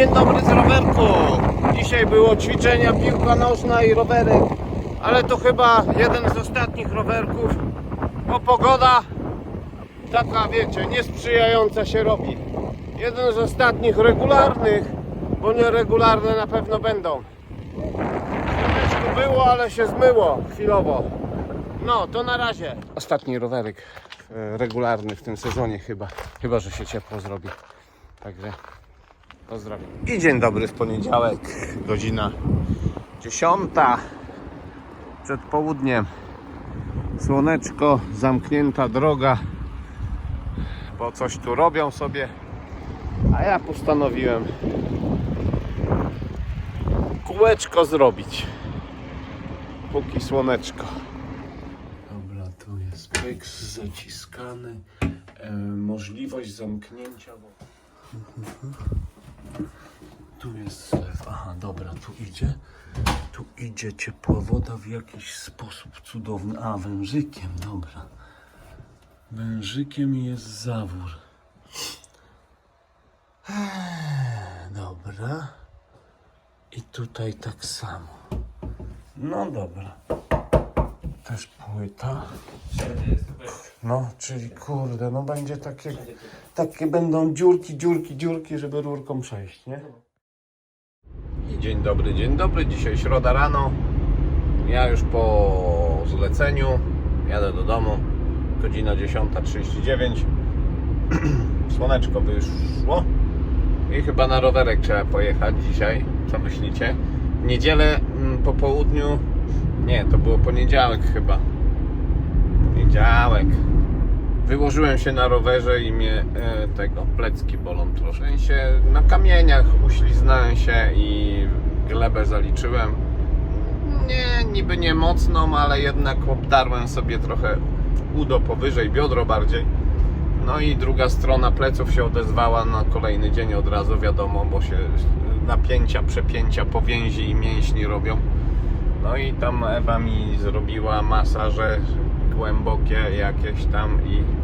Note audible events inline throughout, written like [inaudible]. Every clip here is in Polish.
dzień dobry z rowerku. Dzisiaj było ćwiczenia, piłka nożna i rowerek, ale to chyba jeden z ostatnich rowerków, bo pogoda taka, wiecie, niesprzyjająca się robi. Jeden z ostatnich regularnych, bo nieregularne na pewno będą. Słoneczko było, ale się zmyło chwilowo. No, to na razie. Ostatni rowerek e, regularny w tym sezonie chyba. Chyba, że się ciepło zrobi. Także pozdrawiam. I dzień dobry w poniedziałek. Godzina 10. Przed południem. Słoneczko, zamknięta droga. Bo coś tu robią sobie. A ja postanowiłem kółeczko zrobić. Póki słoneczko. Dobra, tu jest pyks zaciskany. E, możliwość zamknięcia. Tu jest. Aha, dobra, tu idzie. Tu idzie ciepła woda w jakiś sposób cudowny. A, wężykiem, dobra. Wężykiem jest zawór. Eee, Dobra. I tutaj tak samo. No dobra. Też płyta. No, czyli kurde, no będzie takie, takie będą dziurki, dziurki, dziurki, żeby rurką przejść, nie? Dzień dobry, dzień dobry. Dzisiaj środa rano. Ja już po zleceniu jadę do domu. Godzina 10.39. [clears throat] Słoneczko wyszło. I chyba na rowerek trzeba pojechać dzisiaj. Co myślicie? W niedzielę mm, po południu. Nie, to było poniedziałek chyba. Poniedziałek. Wyłożyłem się na rowerze i mnie e, tego plecki bolą troszkę. Sensie na kamieniach uśliznąłem się i glebę zaliczyłem. Nie, niby nie mocną, ale jednak obdarłem sobie trochę udo powyżej, biodro bardziej. No i druga strona pleców się odezwała na kolejny dzień od razu, wiadomo, bo się napięcia, przepięcia, powięzi i mięśni robią. No i tam Ewa mi zrobiła masaże głębokie jakieś tam i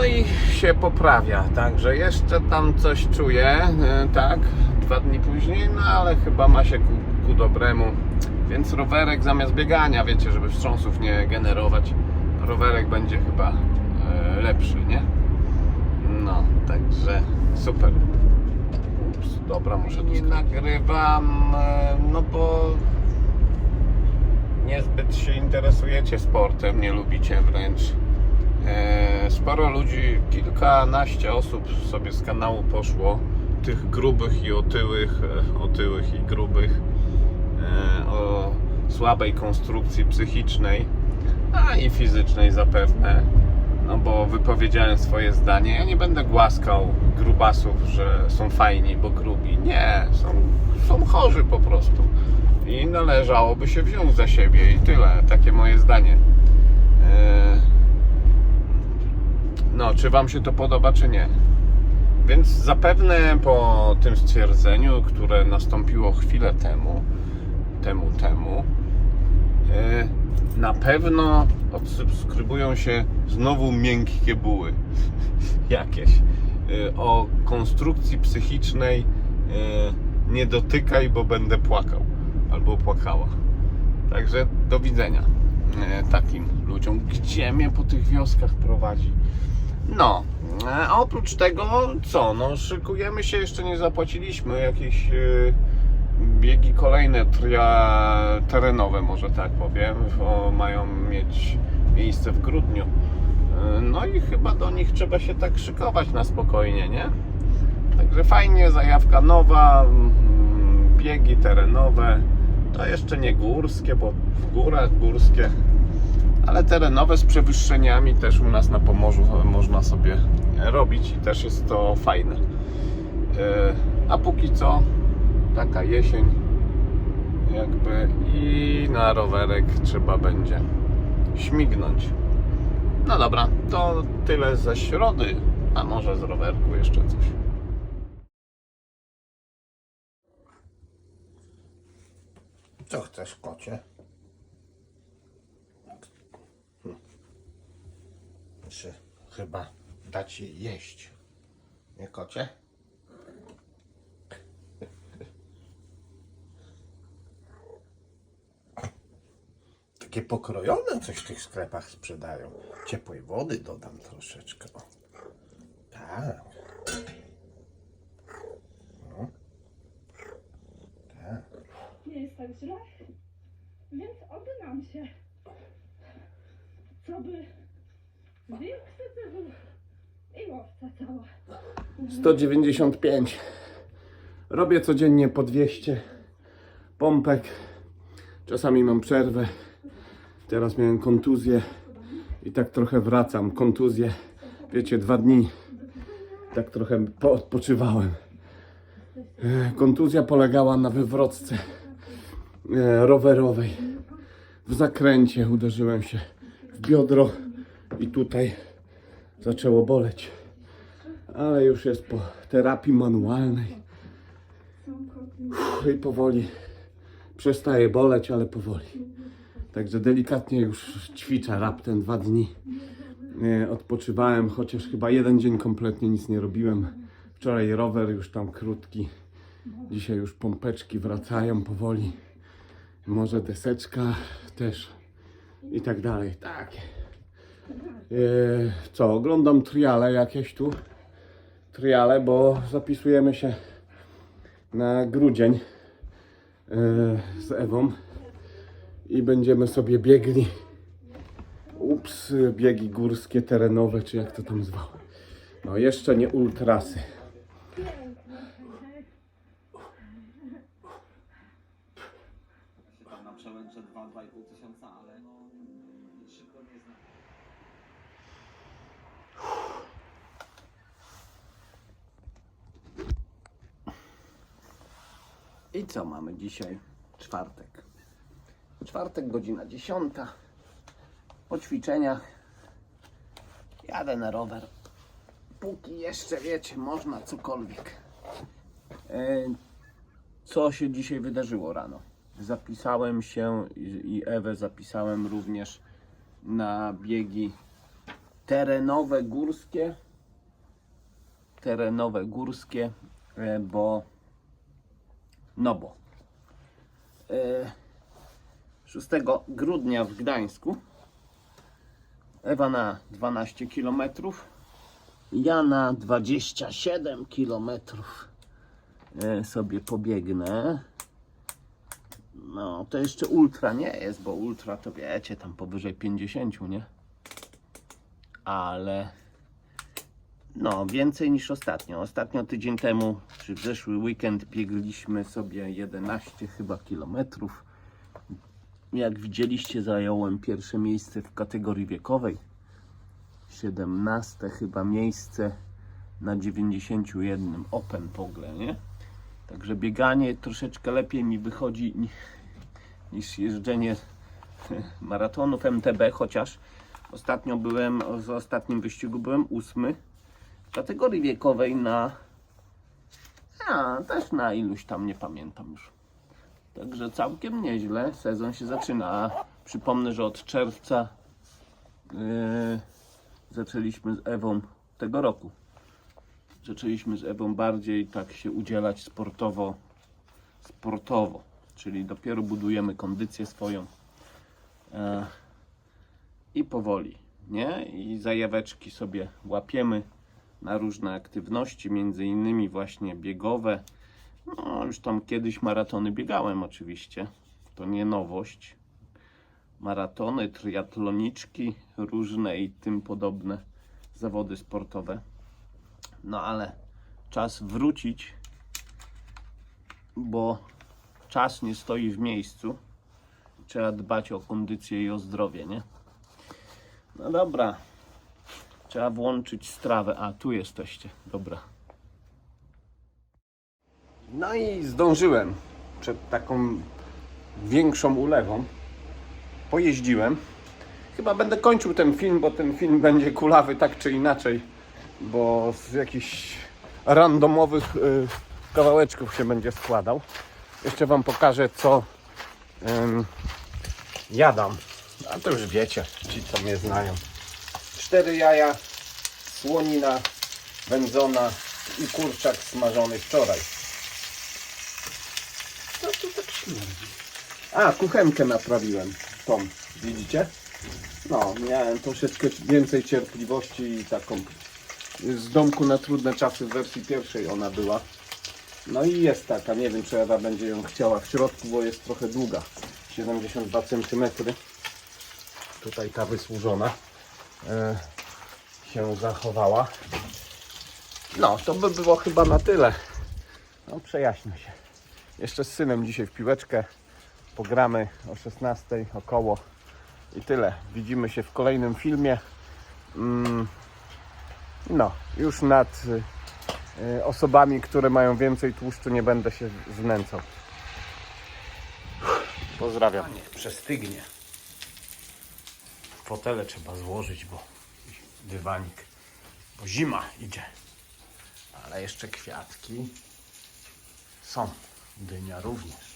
no i się poprawia, także jeszcze tam coś czuję, e, tak, dwa dni później, no ale chyba ma się ku, ku dobremu. Więc rowerek zamiast biegania, wiecie, żeby wstrząsów nie generować, rowerek będzie chyba e, lepszy, nie? No, także super. Ups, dobra, muszę nie nagrywam, e, no bo niezbyt się interesujecie sportem, nie lubicie wręcz. E, Sporo ludzi, kilkanaście osób sobie z kanału poszło, tych grubych i otyłych, e, otyłych i grubych, e, o słabej konstrukcji psychicznej, a i fizycznej zapewne. No bo wypowiedziałem swoje zdanie. Ja nie będę głaskał grubasów, że są fajni, bo grubi. Nie, są, są chorzy po prostu. I należałoby się wziąć za siebie i tyle. Takie moje zdanie. E, No, czy Wam się to podoba, czy nie? Więc zapewne po tym stwierdzeniu, które nastąpiło chwilę temu, temu, temu, e, na pewno odsubskrybują się znowu miękkie buły [laughs] jakieś. E, O konstrukcji psychicznej e, nie dotykaj, bo będę płakał albo płakała. Także do widzenia takim ludziom. Gdzie mnie po tych wioskach prowadzi? No, e, a oprócz tego co? No, szykujemy się, jeszcze nie zapłaciliśmy jakieś e, biegi kolejne tria, terenowe, może tak powiem, bo mają mieć miejsce w grudniu. E, No i chyba do nich trzeba się tak szykować na spokojnie, nie? Także fajnie, zajawka nowa, mm, biegi terenowe. To jeszcze nie górskie, bo w górach górskie, ale terenowe z przewyższeniami też u nas na Pomorzu można sobie robić i też jest to fajne. E, A póki co taka jesień jakby i na rowerek trzeba będzie śmignąć. No dobra, to tyle ze środy, a może z rowerku jeszcze coś. Co chcesz, kocie? chyba dać jej jeść. Nie kocie? Takie pokrojone coś w tych sklepach sprzedają. Ciepłej wody dodam troszeczkę. Tak. No. tak. Nie jest tak źle, więc oby nam się, co by i łowca cała. 195. Robię codziennie po 200 pompek. Czasami mam przerwę. Teraz miałem kontuzję i tak trochę wracam. Kontuzję, wiecie, dwa dni. Tak trochę odpoczywałem. E, Kontuzja polegała na wywrotce e, rowerowej. W zakręcie uderzyłem się w biodro i tutaj zaczęło boleć ale już jest po terapii manualnej Uff, i powoli przestaje boleć, ale powoli. Także delikatnie już ćwiczę raptem dwa dni. Odpoczywałem, chociaż chyba jeden dzień kompletnie nic nie robiłem. Wczoraj rower już tam krótki. Dzisiaj już pompeczki wracają powoli. Może deseczka też i tak dalej. Tak. E, Co, oglądam triale jakieś tu triale, bo zapisujemy się na grudzień e, z Ewą i będziemy sobie biegli. Ups, biegi górskie, terenowe, czy jak to tam zwał. No jeszcze nie ultrasy. się tam na przełęcze 2-2,5 tysiąca, ale no szybko nie znam. I co mamy dzisiaj? Czwartek. Czwartek, godzina 10. Po ćwiczeniach jadę na rower. Póki jeszcze wiecie, można cokolwiek. E, Co się dzisiaj wydarzyło rano? Zapisałem się i Ewę zapisałem również na biegi terenowe górskie. Terenowe górskie, e, bo no bo e, 6 grudnia w Gdańsku Ewa na 12 km, ja na 27 km e, sobie pobiegnę. No, to jeszcze ultra nie jest, bo ultra to wiecie, tam powyżej 50, nie? Ale no, więcej niż ostatnio. Ostatnio tydzień temu, czy w zeszły weekend biegliśmy sobie 11 chyba kilometrów. Jak widzieliście, zająłem pierwsze miejsce w kategorii wiekowej. 17 chyba miejsce na 91 Open w ogóle, nie? Także bieganie troszeczkę lepiej mi wychodzi ni- niż jeżdżenie [laughs] maratonów MTB, chociaż ostatnio byłem, z ostatnim wyścigu byłem ósmy kategorii wiekowej na a, też na iluś tam nie pamiętam już. Także całkiem nieźle. Sezon się zaczyna. Przypomnę, że od czerwca yy, zaczęliśmy z Ewą tego roku. Zaczęliśmy z Ewą bardziej tak się udzielać sportowo, sportowo, czyli dopiero budujemy kondycję swoją e, i powoli, nie? I zajaweczki sobie łapiemy na różne aktywności, między innymi właśnie biegowe. No, już tam kiedyś maratony biegałem oczywiście. To nie nowość. Maratony, triatloniczki różne i tym podobne zawody sportowe. No ale czas wrócić, bo czas nie stoi w miejscu. Trzeba dbać o kondycję i o zdrowie, nie? No dobra, Trzeba włączyć strawę. A, tu jesteście. Dobra. No i zdążyłem przed taką większą ulewą. Pojeździłem. Chyba będę kończył ten film, bo ten film [laughs] będzie kulawy tak czy inaczej, bo z jakichś randomowych y, kawałeczków się będzie składał. Jeszcze Wam pokażę, co ym, jadam. A to już wiecie, ci co mnie znają cztery jaja, słonina wędzona i kurczak smażony wczoraj. Co tu tak śmierdzi? A, kuchenkę naprawiłem. są, widzicie? No, miałem troszeczkę więcej cierpliwości i taką z domku na trudne czasy w wersji pierwszej ona była. No i jest taka, nie wiem czy Ewa będzie ją chciała w środku, bo jest trochę długa. 72 cm. Tutaj ta wysłużona się zachowała. No, to by było chyba na tyle. No, przejaśnię się. Jeszcze z synem dzisiaj w piłeczkę. Pogramy o 16 około. I tyle. Widzimy się w kolejnym filmie. Mm, no, już nad y, y, osobami, które mają więcej tłuszczu, nie będę się znęcał. Pozdrawiam. Nie, przestygnie. Fotele trzeba złożyć, bo dywanik, bo zima idzie. Ale jeszcze kwiatki są. Dynia również.